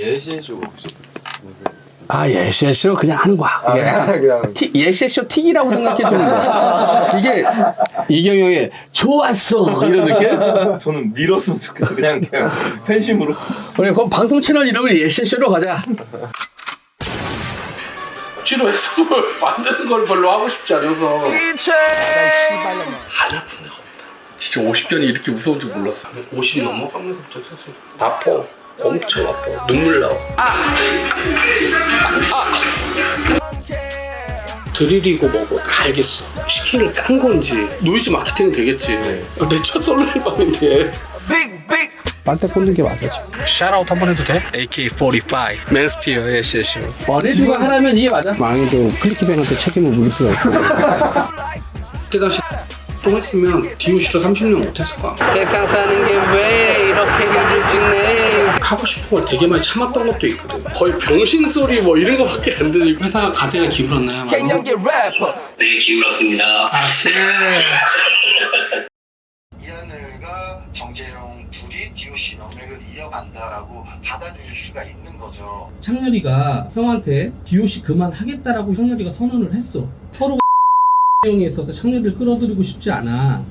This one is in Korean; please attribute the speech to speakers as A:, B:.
A: 예시해주고 혹시 무슨
B: 아 예시쇼 그냥 하는 거야.
A: 아, 그냥 그냥
B: 티, 예시쇼 틱이라고 생각해 주는 거야. 이게 이경영의 좋았어 이런 느낌.
A: 저는 밀었으면 좋겠어 그냥 그냥 팬심으로
B: 그래 그럼 방송 채널 이름을 예시쇼로 가자. 치료해서 뭘 만드는 걸 별로 하고 싶지 않아서. 안 아픈 데가 없다. 진짜 50견이 이렇게 무서운 줄 몰랐어. 50 넘어가면서부터 사실 아파. 엄청 아파. 눈물 나와. 드릴이고 뭐고 다 알겠어. 시키를 깐 건지 노이즈 마케팅은 되겠지. 내 첫 솔로 앨범인데. 빨대 꽂는 게 맞아 지금. 샤라웃 한번 해도 돼? AK45 맨스티어 예시시. 어레주가 하라면 이게 맞아. 망해도 클리키뱅한테 책임을 물을 수가 있고. 그때 당시 똥 했으면 DOC로 30년 못했을 거야. 세상 사는 게 왜 이렇게 힘들지 네 하고 싶은 걸 되게 많이 참았던 것도 있거든. 거의 병신 소리 뭐 이런 거밖에 안 들리고 회사가 가세가 기울었나요? 많이?
C: 네, 기울었습니다.
B: 아 씨.
D: 이하늘과 정재영 둘이 DOC 명맥을 이어간다라고 받아들일 수가 있는 거죠.
B: 창렬이가 형한테 DOC 그만하겠다라고 창렬이가 선언을 했어. 서로 형에 있어서 창렬이를 끌어들이고 싶지 않아.